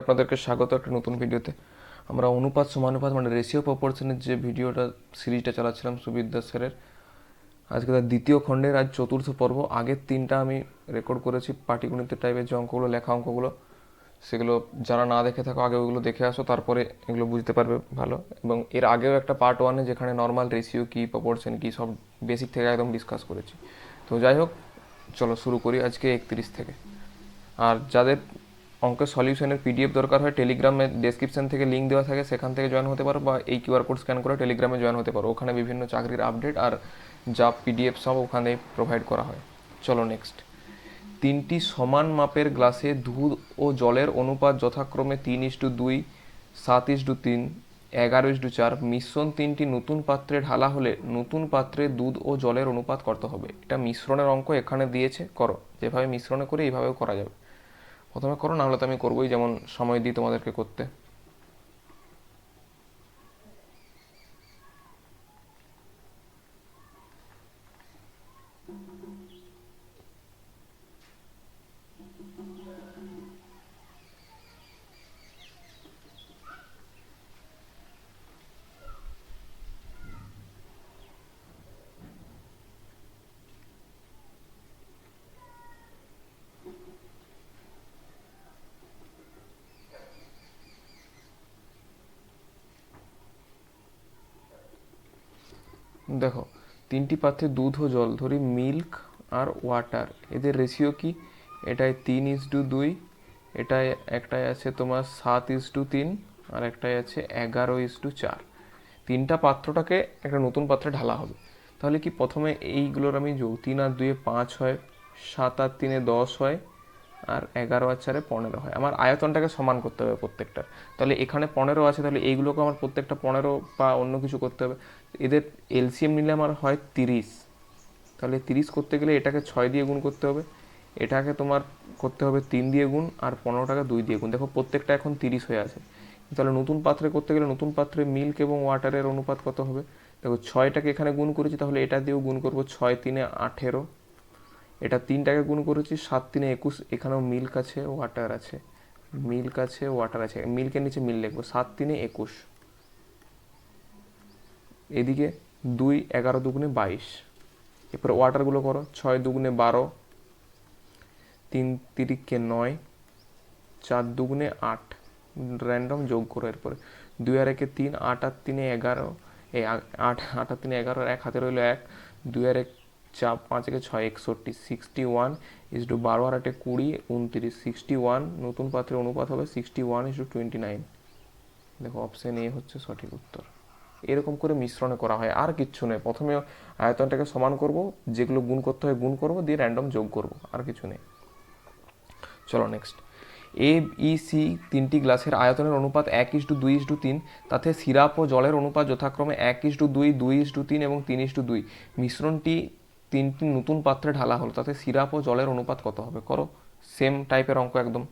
আপনাদেরকে স্বাগত একটা নতুন ভিডিওতে। আমরা অনুপাত সমানুপাত মানে রেশিও প্রপোর্শনের যে ভিডিওটা সিরিজটা চালাচ্ছিলাম সুবিদ্যা স্যারের, আজকে তার দ্বিতীয় খণ্ডের আজ চতুর্থ পর্ব। আগের তিনটা আমি রেকর্ড করেছি পাটিগণিতের টাইপের যে অঙ্কগুলো, লেখা অঙ্কগুলো, সেগুলো যারা না দেখে থাকো, আগে ওইগুলো দেখে আসো, তারপরে এগুলো বুঝতে পারবে ভালো। এবং এর আগেও একটা পার্ট ওয়ানে যেখানে নর্মাল রেশিও কী প্রপোর্শন কী, সব বেসিক থেকে একদম ডিসকাস করেছি। তো যাই হোক, চলো শুরু করি আজকে একত্রিশ থেকে। আর যাদের অঙ্কের সলিউশনের পিডিএফ দরকার হয়, টেলিগ্রামে ডেসক্রিপশন থেকে লিঙ্ক দেওয়া থাকে, সেখান থেকে জয়েন হতে পারো বা এই কিউআর কোড স্ক্যান করে টেলিগ্রামে জয়েন হতে পারো। ওখানে বিভিন্ন চাকরির আপডেট আর যা পিডিএফ সব ওখানে প্রোভাইড করা হয়। চলো নেক্সট তিনটি সমান মাপের গ্লাসে দুধ ও জলের অনুপাত যথাক্রমে তিন ইস্টু দুই, সাত ইস্টু তিন, এগারো ইস্টু চার। মিশ্রণ তিনটি নতুন পাত্রে ঢালা হলে নতুন পাত্রে দুধ ও জলের অনুপাত করতে হবে। এটা মিশ্রণের অঙ্ক এখানে দিয়েছে, করো। যেভাবে মিশ্রণে করে, এইভাবেও করা যাবে। প্রথমে করো না হলে তো আমি করবোই যেমন সময় দিই তোমাদেরকে করতে। দেখো, তিনটি পাত্রে দুধ ও জল, ধরি মিল্ক আর ওয়াটার। এদের রেশিও কি? এটায় তিন ইস টু দুই, এটায় একটায় আছে তোমার সাত ইস টু তিন, আর একটায় আছে এগারো ইস টু চার। তিনটা পাত্রটাকে একটা নতুন পাত্রে ঢালা হবে। তাহলে কি প্রথমে এইগুলোর আমি যোগ তিন আর দুয়ে পাঁচ হয়, সাত আর তিনে দশ হয় আর এগারো আর চারে পনেরো হয়। আমার আয়তনটাকে সমান করতে হবে প্রত্যেকটার। তাহলে এখানে পনেরো আছে, তাহলে এইগুলোকে আমার প্রত্যেকটা পনেরো বা অন্য কিছু করতে হবে। এদের এলসিএম নিলে আমার হয় তিরিশ। তাহলে তিরিশ করতে গেলে এটাকে ছয় দিয়ে গুণ করতে হবে। এটাকে তোমার করতে হবে তিন দিয়ে গুণ আর পনেরোটাকে দুই দিয়ে গুণ। দেখো প্রত্যেকটা এখন তিরিশ হয়ে আছে। তাহলে নতুন পাত্রে করতে গেলে নতুন পাত্রে মিল্ক এবং ওয়াটারের অনুপাত কত হবে? দেখো ছয়টাকে এখানে গুণ করেছি, তাহলে এটা দিয়েও গুণ করব ছয় তিনে আঠেরো। এটা তিনটাকে গুণ করেছি, সাত তিনে একুশ, এখানেও মিল্ক আছে ওয়াটার আছে। মিল্ক আছে ওয়াটার আছে। মিল্কের নিচে মিল লিখব, সাত তিনে একুশ। এদিকে দুই, এগারো দুগুণে বাইশ। এরপরে ওয়াটারগুলো করো, ছয় দুগুণে বারো, তিন তিরিককে নয়, চার দুগুণে আট। র্যান্ডম যোগ করো এরপরে। দুই আর একে তিন, আট আর তিনে এগারো, এই আট আট আর তিনে এগারো এক হাতে রইল এক। দুই আর এক চার পাঁচ একে ছয়, একষট্টি সিক্সটি ওয়ান ইস টু বারো আর আটে কুড়ি, উনত্রিশ সিক্সটি ওয়ান নতুন পাত্রের অনুপাত হবে sixty one is to twenty nine দেখো অপশান এ হচ্ছে সঠিক উত্তর। এরকম করে মিশ্রণে করা হয়, আর কিচ্ছু নেই প্রথমে আয়তনটাকে সমান করব, যেগুলো গুণ করতে হয় গুণ করব, দিয়ে র্যান্ডম যোগ করব, আর কিছু নেই। চলো নেক্সট এ ই সি তিনটি গ্লাসের আয়তনের অনুপাত এক ইস টু দুই ইস টু তিন, তাতে সিরাপ ও জলের অনুপাত যথাক্রমে এক ইস টু দুই দুই ইস টু তিন এবং তিন ইস টু দুই। মিশ্রণটি তিনটি নতুন পাত্রে ঢালা হলো, তাতে সিরাপ ও জলের অনুপাত কত হবে? করো সেম টাইপের অঙ্ক একদম।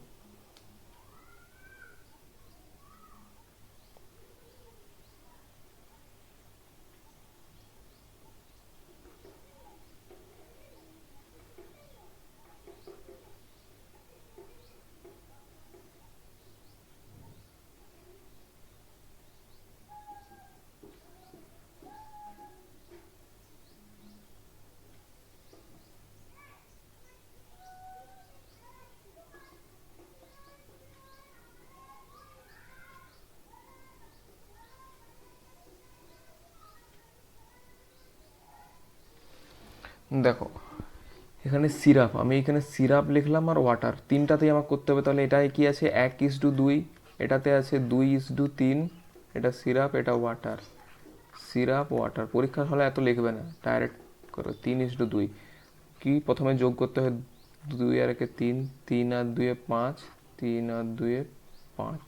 দেখো, এখানে সিরাপ আমি এখানে সিরাপ লিখলাম আর ওয়াটার তিনটাতেই আমার করতে হবে। তাহলে এটাই কি আছে? এক ইস টু দুই, এটাতে আছে দুই ইস টু তিন, এটা সিরাপ এটা ওয়াটার সিরাপ ওয়াটার পরীক্ষার হলে এত লিখবে না ডাইরেক্ট করো, তিন ইস টু দুই। কি প্রথমে যোগ করতে হয়? দুই আর একে তিন তিন আর দুয়ে পাঁচ, তিন আর দুয়ে পাঁচ।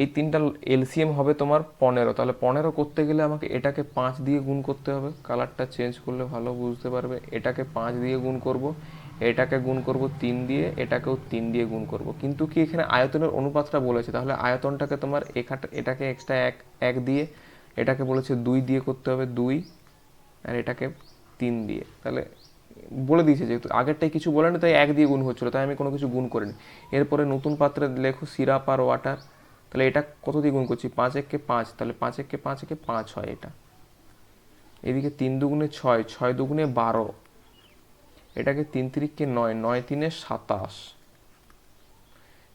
এই তিনটা এলসিএম হবে তোমার পনেরো। তাহলে পনেরো করতে গেলে আমাকে এটাকে পাঁচ দিয়ে গুণ করতে হবে। কালারটা চেঞ্জ করলে ভালো বুঝতে পারবে। এটাকে পাঁচ দিয়ে গুণ করব। এটাকে গুণ করব তিন দিয়ে, এটাকেও তিন দিয়ে গুণ করব। কিন্তু কি এখানে আয়তনের অনুপাতটা বলেছে? তাহলে আয়তনটাকে তোমার এখাটা এটাকে এক্সট্রা এক এক দিয়ে, এটাকে বলেছে দুই দিয়ে করতে হবে দুই, আর এটাকে তিন দিয়ে। তাহলে বলে দিয়েছে যেহেতু আগেরটাই কিছু বলেনি, তাই এক দিয়ে গুণ হচ্ছিল, তাই আমি কোনো কিছু গুণ করিনি। এরপরে নতুন পাত্রে লেখো সিরাপ আর ওয়াটার তাহলে এটা কত দিয়ে গুণ করছি? পাঁচ এককে পাঁচ, তাহলে পাঁচ এককে পাঁচ একে পাঁচ হয় এটা। এদিকে তিন দুগুণে ছয় ছয় দুগুণে বারো। এটাকে তিন তিরিককে নয় নয় তিনে সাতাশ।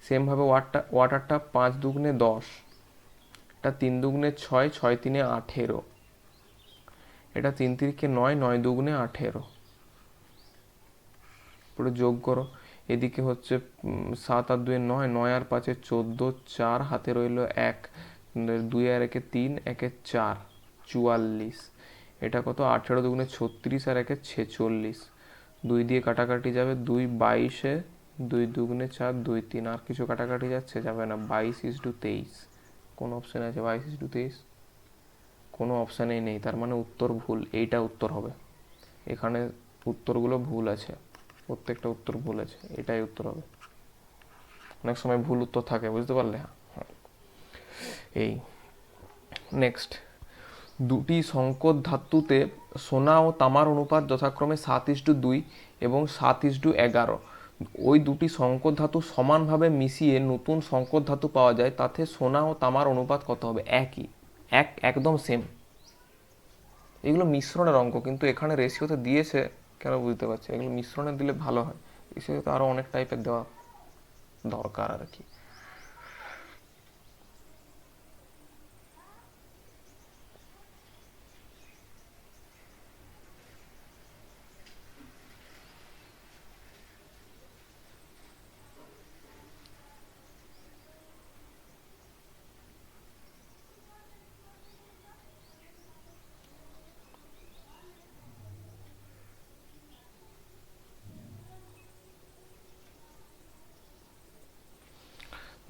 সেমভাবে ওয়াটার ওয়াটারটা পাঁচ দুগুণে দশ। এটা তিন দুগুণে ছয় ছয় তিনে আঠেরো। এটা তিন তিরিকে নয় নয় দুগুণে আঠেরো। পুরো যোগ করো। এদিকে হচ্ছে সাত আর দুয়ে নয় নয় আর পাঁচে চোদ্দ, চার হাতে রইল এক দুই আর একে তিন, একে চার, চুয়াল্লিশ। এটা কত? আঠেরো দুগুণে ছত্রিশ আর একে ছেচল্লিশ। দুই দিয়ে কাটাকাটি যাবে দুই বাইশে, দুই দুগুণে চার, দুই তিন। আর কিছু কাটাকাটি যাচ্ছে, যাবে না। বাইশ ইস টু তেইশ। কোন অপশন আছে বাইশ ইস টু তেইশ? কোনো অপশানেই নেই। তার মানে উত্তর ভুল। এইটা উত্তর হবে। এখানে উত্তরগুলো ভুল আছে। প্রত্যেকটা উত্তর ভুল আছে এটাই উত্তর হবে। অনেক সময় ভুল উত্তর থাকে, বুঝতে পারলে? হ্যাঁ। এই নেক্সট দুটি সংকট ধাতুতে সোনা ও তামার অনুপাত যথাক্রমে সাত ইস্টু দুই এবং সাত ইস্টু এগারো। ওই দুটি সংকট ধাতু সমানভাবে মিশিয়ে নতুন সংকট ধাতু পাওয়া যায়, তাতে সোনা ও তামার অনুপাত কত হবে? একই। এক, একদম সেম এগুলো মিশ্রণের অঙ্ক, কিন্তু এখানে রেশিওতে দিয়েছে কেন বুঝতে পারছি। এগুলো মিশ্রণে দিলে ভালো হয়। এসে তো আরও অনেক টাইপের দেওয়া দরকার আর কি।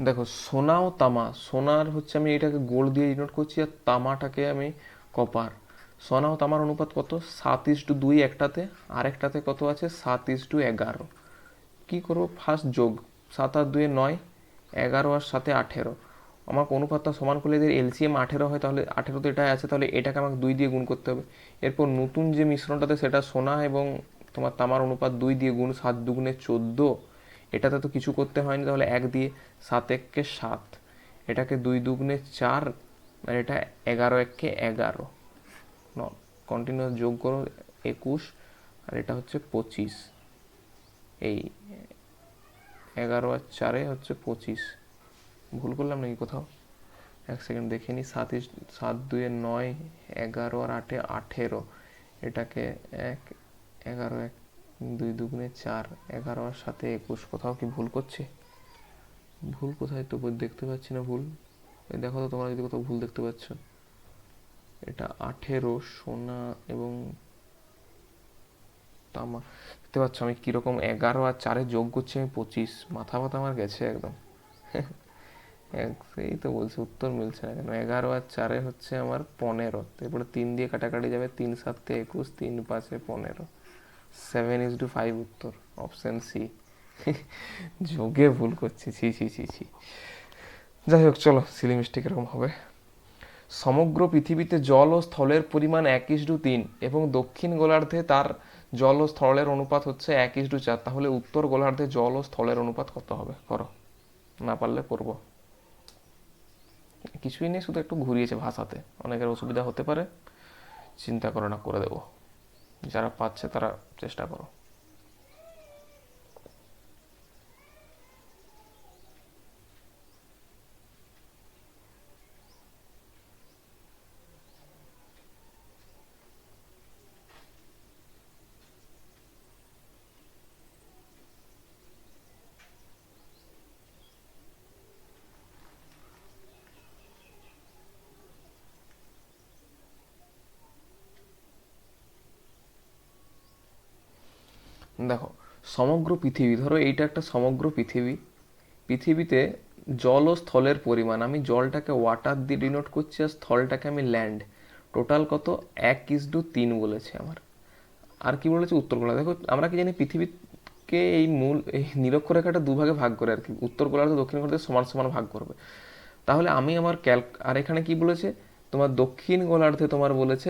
দেখো, সোনা ও তামা। সোনার হচ্ছে আমি এটাকে গোল্ড দিয়ে ডিনোট করছি আর তামাটাকে আমি কপার সোনা ও তামার অনুপাত কত? সাত ইস টু দুই একটাতে। আরেকটাতে কত আছে? সাত ইস টু এগারো। কী করব? ফার্স্ট যোগ। সাত আর দুয়ে নয়, এগারো আর সাথে আঠেরো। আমাকে অনুপাতটা সমান করলে এদের এলসিএম আঠেরো হয়, তাহলে আঠেরোতে এটাই আছে, তাহলে এটাকে আমাকে দুই দিয়ে গুণ করতে হবে। এরপর নতুন যে মিশ্রণটাতে, সেটা সোনা এবং তোমার তামার অনুপাত দুই দিয়ে গুণ সাত দুগুণে চোদ্দ। এটাতে তো কিছু করতে হয়নি, তাহলে এক দিয়ে সাত এককে সাত। এটাকে দুই দুগুণে চার, আর এটা এগারো এককে এগারো। ন কন্টিনিউয়াস যোগ করো একুশ, আর এটা হচ্ছে পঁচিশ। এই এগারো আর চারে হচ্ছে পঁচিশ। ভুল করলাম নাকি কোথাও? এক সেকেন্ড দেখে নিই সাত সাত দুয়ে নয়, এগারো আর আটে আঠেরো। এটাকে এক, এগারো এক দুই দুগুণে চার এগারো আর সাথে একুশ, কোথাও কি ভুল করছে? ভুল কোথায় তো দেখতে পাচ্ছি না ভুল। দেখো তো, তোমরা যদি কোথাও ভুল দেখতে পাচ্ছ। এটা আঠেরো, সোনা এবং তামা। দেখতে পাচ্ছ আমি কীরকম এগারো আর চারে যোগ করছি, আমি পঁচিশ। মাথা ব্যথা আমার গেছে একদম। এক- সেই তো বলছি, উত্তর মিলছে না কেন? এগারো আর চারে হচ্ছে আমার পনেরো। এরপরে তিন দিয়ে কাটাকাটি যাবে, তিন সাতে একুশ, তিন পাঁচে পনেরো। সেভেন ইজ টু ফাইভ উত্তর অপশন সি যোগে ভুল করছি, ছি ছি ছি ছি। যাই হোক, চলো সিলি মিস্টেক এরকম হবে। সমগ্র পৃথিবীতে জল ও স্থলের পরিমাণ এক ইস টু তিন এবং দক্ষিণ গোলার্ধে তার জল ও স্থলের অনুপাত হচ্ছে এক ইস টু চার। তাহলে উত্তর গোলার্ধে জল ও স্থলের অনুপাত কত হবে? করো। না পারলে করব। কিছুই নেই, শুধু একটু ঘুরিয়েছে ভাষাতে। অনেকের অসুবিধা হতে পারে। চিন্তা করো না, করে দেবো। যারা পাচ্ছে তারা চেষ্টা করো দেখো সমগ্র পৃথিবী, ধরো এইটা একটা সমগ্র পৃথিবী, পৃথিবীতে জল ও স্থলের পরিমাণ, আমি জলটাকে ওয়াটার দিয়ে ডিনোট করছি আর স্থলটাকে আমি ল্যান্ড টোটাল কত? এক ইস টু তিন বলেছে আমার। আর কি বলেছে? উত্তর গোলার্ধ দেখো, আমরা কি জানি পৃথিবীকে এই মূল, এই নিরক্ষরেখাটা দুভাগে ভাগ করে আর কি। উত্তর গোলার্ধ দক্ষিণ গোলার্ধে সমান সমান ভাগ করবে। তাহলে আমি আমার ক্যাল আর এখানে কি বলেছে? তোমার দক্ষিণ গোলার্ধে তোমার বলেছে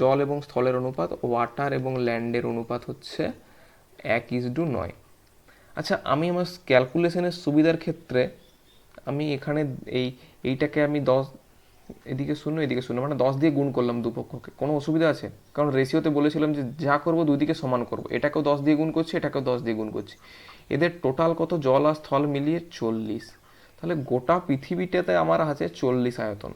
জল এবং স্থলের অনুপাত ওয়াটার এবং ল্যান্ডের অনুপাত হচ্ছে এক ইজ টু নয়। আচ্ছা আমি আমার ক্যালকুলেশনের সুবিধার ক্ষেত্রে আমি এখানে এই, এইটাকে আমি দশ, এদিকে শূন্য এদিকে শূন্য মানে দশ দিয়ে গুণ করলাম দুপক্ষকে কোনো অসুবিধা আছে? কারণ রেশিওতে বলেছিলাম যে যা করব দুই দিকে সমান করব। এটাকেও দশ দিয়ে গুণ করছি, এটাকেও দশ দিয়ে গুণ করছি। এদের টোটাল কত? জল আর স্থল মিলিয়ে চল্লিশ। তাহলে গোটা পৃথিবীটাতে আমার আছে চল্লিশ আয়তন।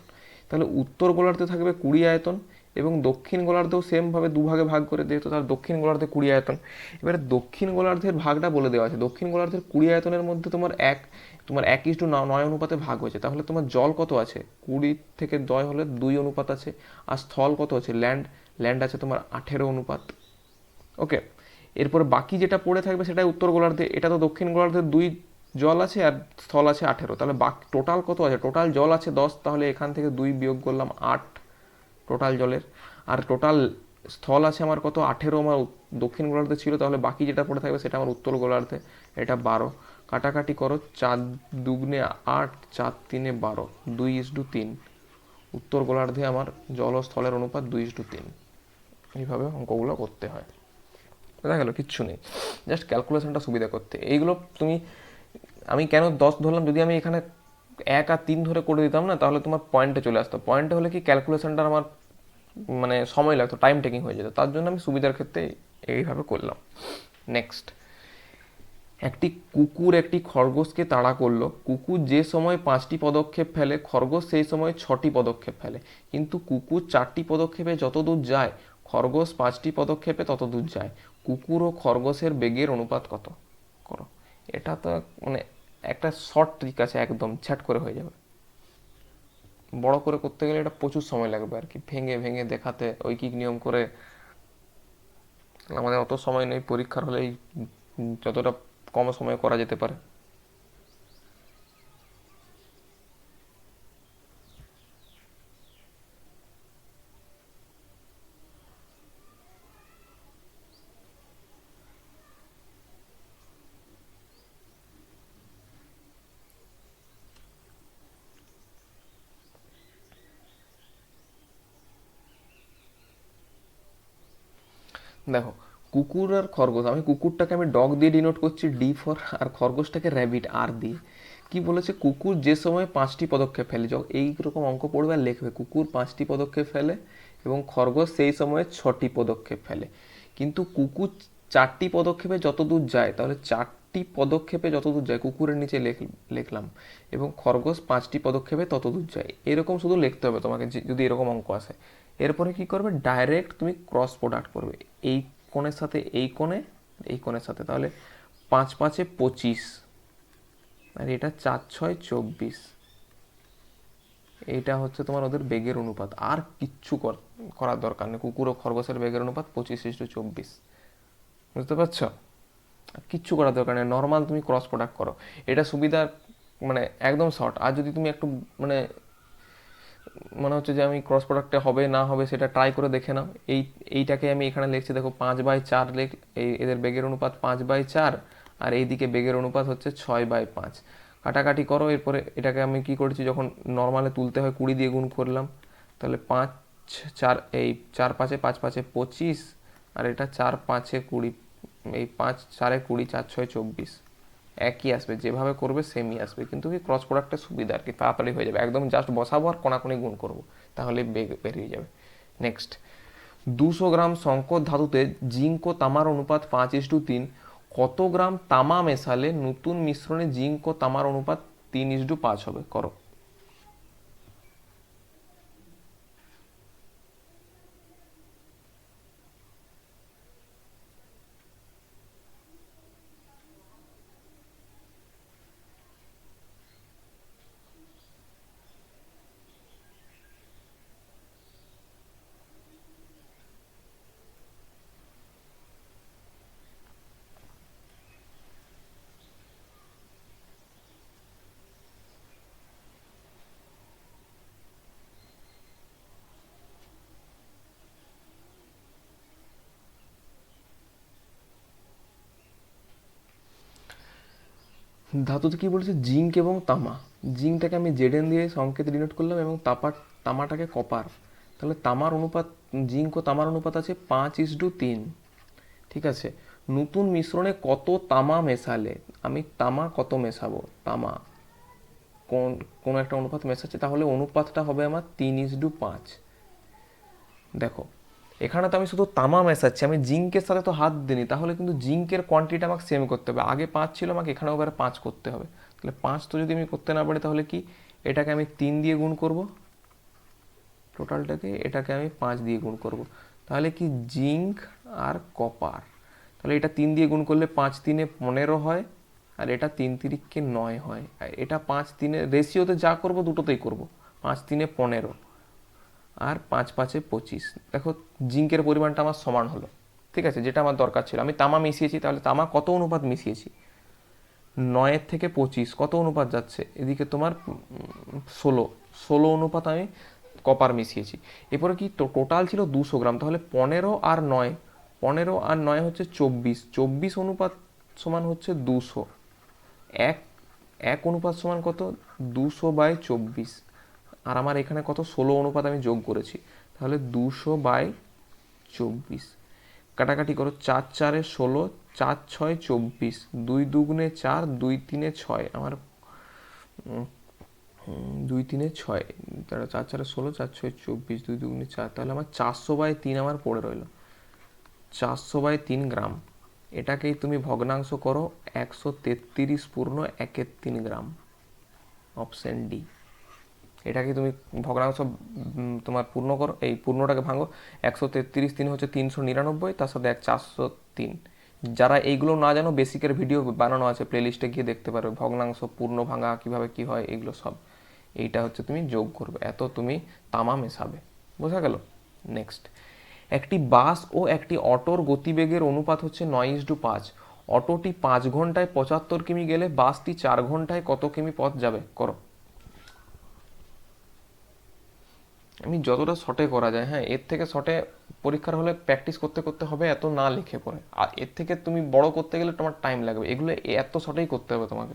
তাহলে উত্তর গোলার্ধে থাকবে কুড়ি আয়তন এবং দক্ষিণ গোলার্ধেও সেমভাবে দুভাগে ভাগ করে দেয় তো তার দক্ষিণ গোলার্ধে কুড়ি আয়তন। এবারে দক্ষিণ গোলার্ধের ভাগটা বলে দেওয়া আছে। দক্ষিণ গোলার্ধের কুড়ি আয়তনের মধ্যে তোমার এক তোমার এক ইস্টু নয় অনুপাতে ভাগ হয়েছে। তাহলে তোমার জল কত আছে? কুড়ি থেকে দয় হলে দুই অনুপাত আছে। আর স্থল কত আছে? ল্যান্ড ল্যান্ড আছে তোমার আঠেরো অনুপাত। ওকে? এরপর বাকি যেটা পড়ে থাকবে সেটাই উত্তর গোলার্ধে। এটা তো দক্ষিণ গোলার্ধে দুই জল আছে আর স্থল আছে আঠেরো। তাহলে বাকি টোটাল কত আছে? টোটাল জল আছে দশ, তাহলে এখান থেকে দুই বিয়োগ করলাম আট। টোটাল জলের। আর টোটাল স্থল আছে আমার কত? আঠেরো আমার দক্ষিণ গোলার্ধে ছিল, তাহলে বাকি যেটা পড়ে থাকবে সেটা আমার উত্তর গোলার্ধে, এটা বারো। কাটাকাটি করো, চার দুগুণে আট, চার তিনে বারো, দুই ইস টু তিন। উত্তর গোলার্ধে আমার জল ও স্থলের অনুপাত দুই ইস টু তিন। এইভাবে অঙ্কগুলো করতে হয়। দেখা গেল, কিচ্ছু নেই। জাস্ট ক্যালকুলেশনটা সুবিধা করতে। এইগুলো তুমি, আমি কেন দশ ধরলাম? যদি আমি এখানে এক আর তিন ধরে করে দিতাম না, তাহলে তোমার পয়েন্টে চলে আসতো। পয়েন্টে হলে কি ক্যালকুলেশনটা আমার মানে সময় লাগতো টাইম টেকিং হয়ে যেত। তার জন্য আমি সুবিধার ক্ষেত্রে এইভাবে করলাম। নেক্সট একটি কুকুর একটি খরগোশকে তাড়া করল। কুকুর যে সময় পাঁচটি পদক্ষেপ ফেলে, খরগোশ সেই সময় ছটি পদক্ষেপ ফেলে। কিন্তু কুকুর চারটি পদক্ষেপে যত দূর যায়, খরগোশ পাঁচটি পদক্ষেপে তত দূর যায়। কুকুর ও খরগোশের বেগের অনুপাত কত? করো। এটা তো মানে একটা শর্ট ট্রিক আছে, একদম ছ্যাট করে হয়ে যাবে। বড় করে করতে গেলে এটা প্রচুর সময় লাগবে আর কি। ভেঙে ভেঙে দেখাতে ওই ঐকিক নিয়ম করে আমাদের অত সময় নেই, পরীক্ষার হলেই যতটা কম সময়ে করা যেতে পারে। দেখো, কুকুর আর খরগোশ, আমি কুকুরটাকে আমি ডগ দিয়ে ডিনোট করছি ডি ফর আর খরগোশটাকে র্যাবিট আর দিয়ে। কি বলেছে? কুকুর যে সময় পাঁচটি পদক্ষেপ ফেলে, যখন এইরকম অঙ্ক পড়বে আর লিখবে, কুকুর পাঁচটি পদক্ষেপ ফেলে এবং খরগোশ সেই সময়ে ছটি পদক্ষেপ ফেলে। কিন্তু কুকুর চারটি পদক্ষেপে যত দূর যায়, তাহলে চারটি পদক্ষেপে যত দূর যায়, কুকুরের নিচে লেখ- লিখলাম, এবং খরগোশ পাঁচটি পদক্ষেপে তত দূর যায়। এরকম শুধু লিখতে হবে তোমাকে যদি এরকম অঙ্ক আসে। এরপরে কি করবে? ডাইরেক্ট তুমি ক্রস প্রোডাক্ট করবে। এই কোণের সাথে এই কোণে, এই কোণের সাথে। তাহলে পাঁচ পাঁচে পঁচিশ। আর এটা চার ছয় চব্বিশ। এইটা হচ্ছে তোমার ওদের বেগের অনুপাত। আর কিচ্ছু কর- করার দরকার নেই। কুকুর ও খরগোশের বেগের অনুপাত পঁচিশ ইস্টু চব্বিশ। বুঝতে পারছ? কিচ্ছু করার দরকার নেই। নর্মাল তুমি ক্রস প্রোডাক্ট করো। এটা সুবিধা মানে একদম শর্ট আর যদি তুমি একটু মানে মনে হচ্ছে যে আমি ক্রস প্রোডাক্টে হবে, না হবে সেটা ট্রাই করে দেখে নাও। এই, এইটাকে আমি এখানে লিখছি, দেখো, পাঁচ বাই চার লেখ এই এদের বেগের অনুপাত পাঁচ বাই চার, আর এইদিকে বেগের অনুপাত হচ্ছে ছয় বাই পাঁচ। কাটাকাটি করো, এরপরে এটাকে আমি কি করেছি, যখন নর্মালে তুলতে হয় কুড়ি দিয়ে গুণ করলাম, তাহলে পাঁচ, চার, এই চার পাঁচে পাঁচ, পাঁচে পঁচিশ, আর এটা চার পাঁচে কুড়ি, এই পাঁচ, চারে কুড়ি, চার, ছয়, চব্বিশ। একই আসবে, যেভাবে করবে সেমই আসবে। কিন্তু কি ক্রস প্রোডাক্টটা সুবিধা আর কি? তাড়াতাড়ি হয়ে যাবে। একদম জাস্ট বসাবো আর কোনাকোনি গুণ করব তাহলে বেরিয়ে যাবে। নেক্সট দুশো গ্রাম সংকর ধাতুতে জিঙ্ক ও তামার অনুপাত পাঁচ ইস টু তিন। কত গ্রাম তামা মেশালে নতুন মিশ্রণে জিঙ্ক ও তামার অনুপাত তিন ইস টু পাঁচ হবে? করো। ধাতুতে কী বলেছে? জিঙ্ক এবং তামা। জিঙ্কটাকে আমি জেডেন দিয়ে সংকেত ডিনোট করলাম এবং তাপা তামাটাকে কপার। তাহলে তামার অনুপাত জিঙ্ক ও তামার অনুপাত আছে পাঁচ ইস টু তিন। ঠিক আছে? নতুন মিশ্রণে কত তামা মেশালে? আমি তামা কত মেশাবো? তামা। কোন কোন একটা অনুপাত মেশাচ্ছে, তাহলে অনুপাতটা হবে আমার তিন ইস টু পাঁচ। দেখো এখানে তো আমি শুধু তামা মেশাচ্ছি, আমি জিঙ্কের সাথে তো হাত দিইনি, তাহলে কিন্তু জিঙ্কের কোয়ান্টিটি আমাকে সেম করতে হবে। আগে পাঁচ ছিল আমাকে, এখানেও এবারে পাঁচ করতে হবে। তাহলে পাঁচ তো যদি আমি করতে না পারি, তাহলে কি? এটাকে আমি তিন দিয়ে গুণ করব। টোটালটাকে এটাকে আমি পাঁচ দিয়ে গুণ করব। তাহলে কি জিঙ্ক আর কপার তাহলে এটা তিন দিয়ে গুণ করলে পাঁচ তিনে পনেরো হয়, আর এটা তিন তিরিককে নয় হয়। আর এটা পাঁচ তিনে রেশিওতে যা করব, দুটোতেই করব। পাঁচ তিনে পনেরো। আর পাঁচ পাঁচে পঁচিশ। দেখো, জিঙ্কের পরিমাণটা আমার সমান হলো। ঠিক আছে, যেটা আমার দরকার ছিল। আমি তামা মিশিয়েছি, তাহলে তামা কত অনুপাত মিশিয়েছি? নয়ের থেকে পঁচিশ, কত অনুপাত যাচ্ছে? এদিকে তোমার ষোলো। ষোলো অনুপাত আমি কপার মিশিয়েছি। এরপরে কি টোটাল ছিল দুশো গ্রাম, তাহলে পনেরো আর নয়। পনেরো আর নয় হচ্ছে চব্বিশ। চব্বিশ অনুপাত সমান হচ্ছে দুশো। এক এক অনুপাত সমান কত? দুশো বাই চব্বিশ। আর আমার এখানে কত? ষোলো অনুপাত আমি যোগ করেছি। তাহলে দুশো বাই চব্বিশ। কাটাকাটি করো, চার চারে ষোলো, চার ছয় চব্বিশ। দুই দুগুণে চার, দুই তিনে ছয়। আমার দুই তিনে ছয়। তাহলে চার চারে ষোলো, চার ছয় চব্বিশ, দুই দুগুণে চার। তাহলে আমার চারশো বাই তিন আমার পড়ে রইল। চারশো বাই তিন গ্রাম। এটাকেই তুমি ভগ্নাংশ করো, একশো তেত্রিশ পূর্ণ একের তিন গ্রাম। Option D. এটাকে তুমি ভগ্নাংশ তোমার পূর্ণ করো, এই পূর্ণটাকে ভাঙো, একশো তেত্রিশ তিন হচ্ছে তিনশো নিরানব্বই, তার সাথে এক চারশো তিন। যারা এইগুলো না জানো, বেসিকের ভিডিও বানানো আছে প্লেলিস্টে গিয়ে দেখতে পারবে ভগ্নাংশ, পূর্ণ ভাঙা, কীভাবে কি হয়, এগুলো সব। এইটা হচ্ছে তুমি যোগ করবে, এত তুমি তামা মেশাবে। বোঝা গেল? নেক্সট একটি বাস ও একটি অটোর গতিবেগের অনুপাত হচ্ছে নয় ইস টু পাঁচ। অটোটি পাঁচ ঘন্টায় পঁচাত্তর কিমি গেলে বাসটি চার ঘন্টায় কত কিমি পথ যাবে? করো। আমি যতটা শর্টে করা যায় হ্যাঁ এর থেকে শর্টে পরীক্ষার হলে প্র্যাকটিস করতে করতে হবে, এত না লিখে পড়ে। আর এর থেকে তুমি বড় করতে গেলে তোমার টাইম লাগবে। এগুলো এত শর্টেই করতে হবে তোমাকে।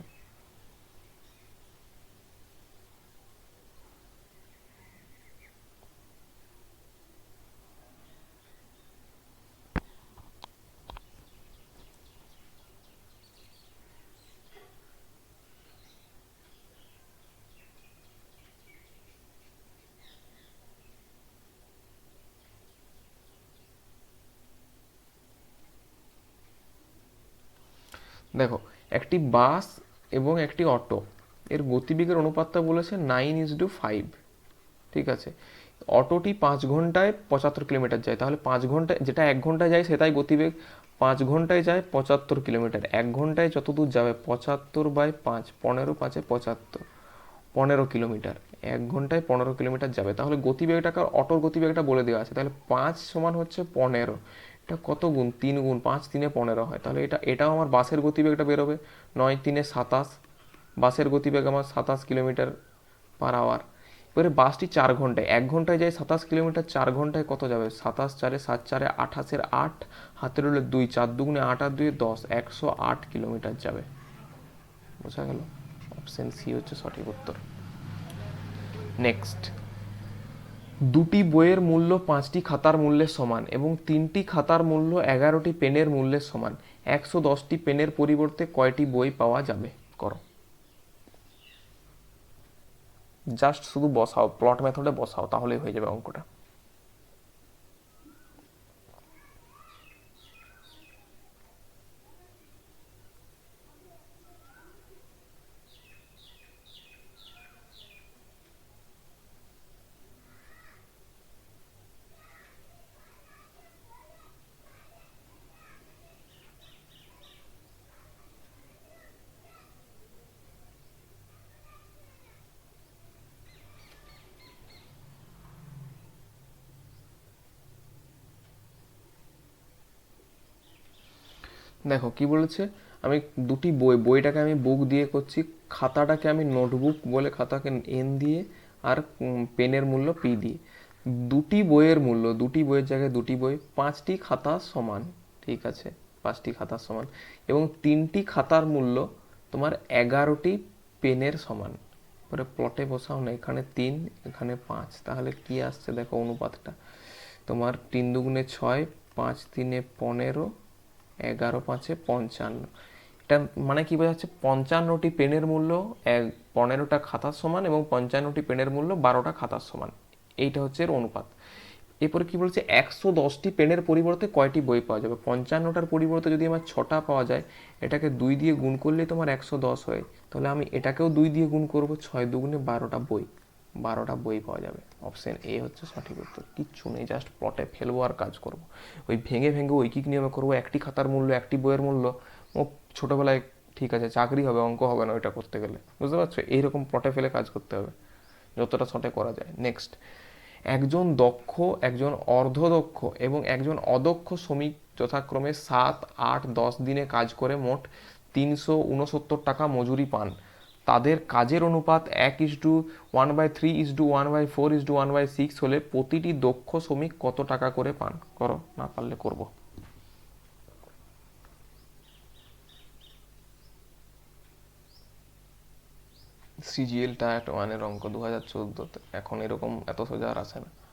দেখো, একটি বাস এবং একটি অটো, এর গতিবেগের অনুপাতটা বলেছে নাইন ইজ টু ফাইভ ঠিক আছে? অটোটি পাঁচ ঘন্টায় পঁচাত্তর কিলোমিটার যায়, তাহলে পাঁচ ঘন্টায়, যেটা এক ঘন্টায় যায় সেটাই গতিবেগ, পাঁচ ঘন্টায় যায় পঁচাত্তর কিলোমিটার, এক ঘন্টায় যত দূর যাবে পঁচাত্তর বাই পাঁচ, পনেরো পাঁচে পঁচাত্তর, পনেরো কিলোমিটার, এক ঘন্টায় পনেরো কিলোমিটার যাবে, তাহলে গতিবেগটাকে অটোর গতিবেগটা বলে দেওয়া আছে, তাহলে পাঁচ সমান হচ্ছে পনেরো এটা কত গুণ? তিন গুণ, পাঁচ তিনে পনেরো হয়। তাহলে এটা, এটাও আমার বাসের গতিবেগটা বেরোবে। নয় তিনে সাতাশ। বাসের গতিবেগ আমার সাতাশ কিলোমিটার পার আওয়ার। এবারে বাসটি চার ঘন্টায়। এক ঘন্টায় যায় সাতাশ কিলোমিটার, চার ঘন্টায় কত যাবে? সাতাশ চারে সাত, চারে আঠাশের আট হাতে রইল দুই, চার দুগুণে আট আর দুই দশ, একশো আট কিলোমিটার যাবে। বোঝা গেল? অপশন সি হচ্ছে সঠিক উত্তর। নেক্সট। দুটি বইয়ের মূল্য পাঁচটি খাতার মূল্যের সমান এবং তিনটি খাতার মূল্য এগারোটি পেনের মূল্যের সমান। একশো দশটি পেনের পরিবর্তে কয়টি বই পাওয়া যাবে? করো। জাস্ট শুধু বসাও, প্লট মেথডে বসাও, তাহলেই হয়ে যাবে অঙ্কটা। দেখো, কি বলেছে? আমি দুটি বই, বইটাকে আমি বুক দিয়ে করছি, খাতাটাকে আমি নোটবুক বলে খাতাকে এন দিয়ে আর পেনের মূল্য পি দিয়ে। দুটি বইয়ের মূল্য, দুটি বইয়ের জায়গায় দুটি বই, পাঁচটি খাতা সমান, ঠিক আছে? পাঁচটি খাতার সমান। এবং তিনটি খাতার মূল্য তোমার এগারোটি পেনের সমান। পরে প্লটে বসাও না, এখানে তিন, এখানে পাঁচ। তাহলে কি আসছে দেখো অনুপাতটা? তোমার তিন দুগুণে ছয়, পাঁচ তিনে পনেরো এগারো, পাঁচে পঞ্চান্ন। এটা মানে কি বোঝাচ্ছে? পঞ্চান্নটি পেনের মূল্য, এক, পনেরোটা খাতার সমান এবং পঞ্চান্নটি পেনের মূল্য বারোটা খাতার সমান। এইটা হচ্ছে এর অনুপাত। এরপরে কী বলছে? একশো দশটি পেনের পরিবর্তে কয়টি বই পাওয়া যাবে? পঞ্চান্নটার পরিবর্তে যদি আমার ছটা পাওয়া যায়, এটাকে দুই দিয়ে গুণ করলেই তোমার একশো দশ হয়। তাহলে আমি এটাকেও দুই দিয়ে গুণ করব, ছয় দুগুণে বারোটা বই। বারোটা বই পাওয়া যাবে। অপশন এ হচ্ছে সঠিক উত্তর। কিচ্ছু নেই জাস্ট প্লটে ফেলব আর কাজ করব। ওই ভেঙে ভেঙে ঐকিক নিয়মে করব? একটি খাতার মূল্য, একটি বইয়ের মূল্য। ও ছোটোবেলায় ঠিক আছে, চাকরি হবে, অঙ্ক হবে না ওইটা করতে গেলে। বুঝতে পারছ? এইরকম প্লটে ফেলে কাজ করতে হবে। যতটা শটে করা যায়। নেক্সট একজন দক্ষ, একজন অর্ধদক্ষ এবং একজন অদক্ষ শ্রমিক যথাক্রমে সাত, আট, দশ দিনে কাজ করে মোট তিনশো উনসত্তর টাকা মজুরি পান। তাদের কাজের অনুপাত এক is to one by three is to one by four is to one by six হলে প্রতিটি দক্ষ শ্রমিক কত টাকা করে পান? করো, না পারলে করব। সিজিএলটা একটা ওয়ানের অঙ্ক দু হাজার চোদ্দোতে। এখন এরকম এত সোজা আর আসে না।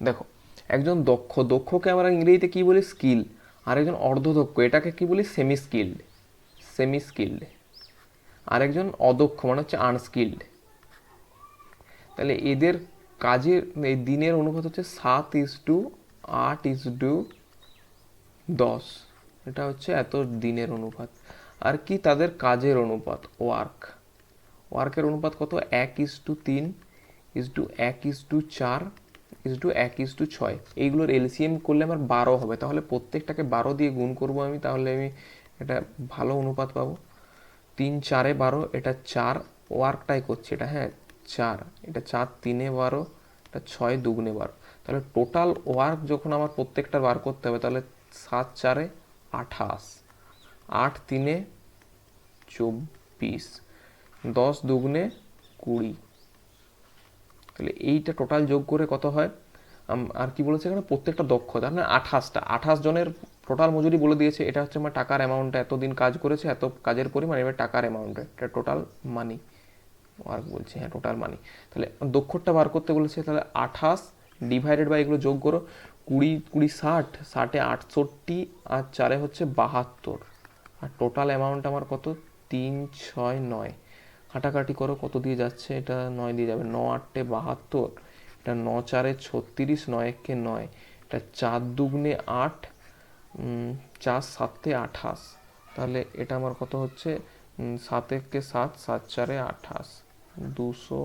দেখো, একজন দক্ষ, দক্ষকে আমরা ইংরেজিতে কী বলি? স্কিল আর একজন অর্ধদক্ষ, এটাকে কী বলি? সেমি স্কিল্ড সেমি স্কিল্ড আর একজন অদক্ষ মানে হচ্ছে আনস্কিল্ড তাহলে এদের কাজের, এই দিনের অনুপাত হচ্ছে সাত ইস টু আট ইস টু দশ। এটা হচ্ছে এত দিনের অনুপাত। আর কি তাদের কাজের অনুপাত? ওয়ার্ক ওয়ার্কের অনুপাত কত? এক ইস টু তিন ইস টু এক ইস টু চার ইস টু এক ইস টু ছয়। এইগুলোর এলসিএম করলে আমার বারো হবে। তাহলে প্রত্যেকটাকে বারো দিয়ে গুণ করব আমি, তাহলে আমি এটা ভালো অনুপাত পাবো। তিন, চারে বারো, এটা চার, ওয়ার্কটাই করছে এটা হ্যাঁ চার। এটা চার, তিনে বারো, এটা ছয়, দুগুণে বারো। তাহলে টোটাল ওয়ার্ক যখন আমার প্রত্যেকটা বার করতে হবে, তাহলে সাত, চারে আঠাশ। আট, তিনে চব্বিশ। দশ, দুগুণে কুড়ি। তাহলে এইটা টোটাল যোগ করে কত হয়? আর কি বলেছে এখানে? প্রত্যেকটা দক্ষতা মানে আঠাশটা। আঠাশ জনের টোটাল মজুরি বলে দিয়েছে। এটা হচ্ছে আমার টাকার অ্যামাউন্টটা এতদিন কাজ করেছে, এত কাজের পরিমাণ, এবার টাকার অ্যামাউন্টটা এটা টোটাল মানি আর বলছে হ্যাঁ টোটাল মানি তাহলে দক্ষতা বার করতে বলেছে, তাহলে আঠাশ ডিভাইডেড বাই এগুলো যোগ করো, কুড়ি কুড়ি ষাট, ষাটে আটষট্টি, আর চারে হচ্ছে বাহাত্তর। আর টোটাল অ্যামাউন্ট আমার কত? তিন, ছয়, নয়। কাটাকাটি করো, কত দিয়ে যাচ্ছে এটা নয় দিয়ে যাবে। ন আটটে বাহাত্তর, এটা ন চারে ছত্রিশ, নয় একে নয়, এটা চার দুগুণে আট চার সাতে আঠাশ। তাহলে এটা আমার কত হচ্ছে? সাত একে সাত সাত চারে আঠাশ। দুশো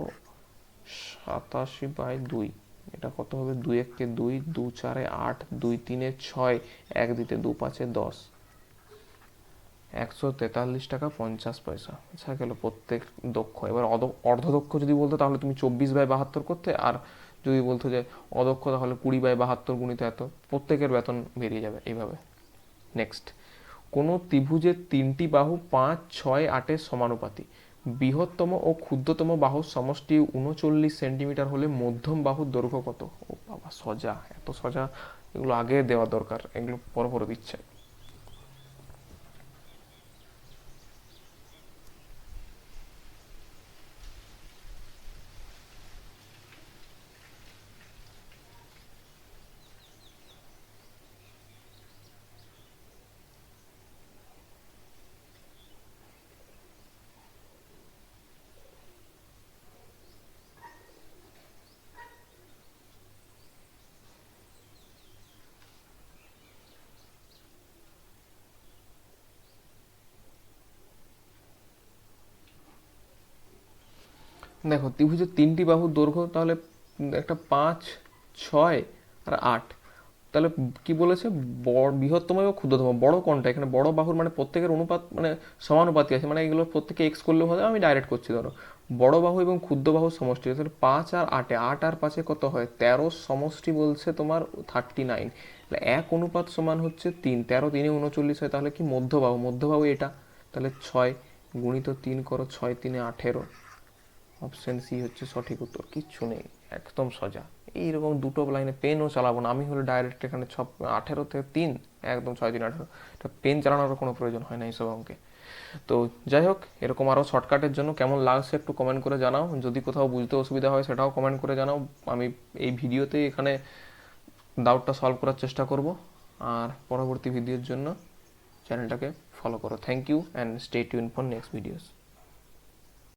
সাতাশি বাই দুই, এটা কত হবে? দুই একে দুই, দু চারে আট, দুই তিনে ছয়, এক দিতে দু পাঁচে দশ। একশো তেতাল্লিশ টাকা পঞ্চাশ পয়সা। আচ্ছা গেল প্রত্যেক দক্ষ। এবার অর্ধদক্ষ যদি বলতো তাহলে তুমি চব্বিশ বাই বাহাত্তর করতে, আর যদি বলতো যে অদক্ষ তাহলে কুড়ি বাই বাহাত্তর গুণিত এত। প্রত্যেকের বেতন বেরিয়ে যাবে এইভাবে। নেক্সট কোনো ত্রিভুজের তিনটি বাহু পাঁচ, ছয় আটের সমানুপাতি। বৃহত্তম ও ক্ষুদ্রতম বাহুর সমষ্টি উনচল্লিশ সেন্টিমিটার হলে মধ্যম বাহুর দৈর্ঘ্য কত? ও বাবা, সজা। এত সজা, এগুলো আগে দেওয়া দরকার। এগুলো পরে দিচ্ছে। দেখো ত্রিভুজের তিনটি বাহুর দৈর্ঘ্য তাহলে একটা পাঁচ, ছয় আর আট। তাহলে কি বলেছে? বৃহত্তম এবং ক্ষুদ্রতম। বড় কোনটা? এখানে বড় বাহুর মানে প্রত্যেকের অনুপাত মানে সমানুপাতি আছে। মানে এগুলো প্রত্যেকে এক্স করলেও হবে, আমি ডাইরেক্ট করছি, ধরো। বড় বাহু এবং ক্ষুদ্র বাহু সমষ্টি, তাহলে পাঁচ আর আটে আট আর পাঁচে কত হয়? তেরো সমষ্টি বলছে তোমার থার্টি নাইন তাহলে এক অনুপাত সমান হচ্ছে তিন। তেরো তিনে উনচল্লিশ হয়, তাহলে কি মধ্যবাহু? মধ্যবাহু এটা। তাহলে ছয় গুণিত তিন করো, ছয় তিনে আঠেরো। অপশন সি হচ্ছে সঠিক উত্তর। কিচ্ছু নেই, একদম সোজা। এইরকম দুটো লাইনে পেনও চালাবো না। আমি হলে ডাইরেক্ট এখানে ছ, আঠেরো থেকে তিন, একদম ছয়, তিন, আঠেরো। এটা পেন চালানোর কোনো প্রয়োজন হয় না এইসব অঙ্কে। তো যাই হোক, এরকম আরও শর্টকাটের জন্য কেমন লাগছে একটু কমেন্ট করে জানাও। যদি কোথাও বুঝতে অসুবিধা হয় সেটাও কমেন্ট করে জানাও। আমি এই ভিডিওতে এখানে ডাউটটা সলভ করার চেষ্টা করব। আর পরবর্তী ভিডিওর জন্য চ্যানেলটাকে ফলো করো। Thank you and stay tune for next videos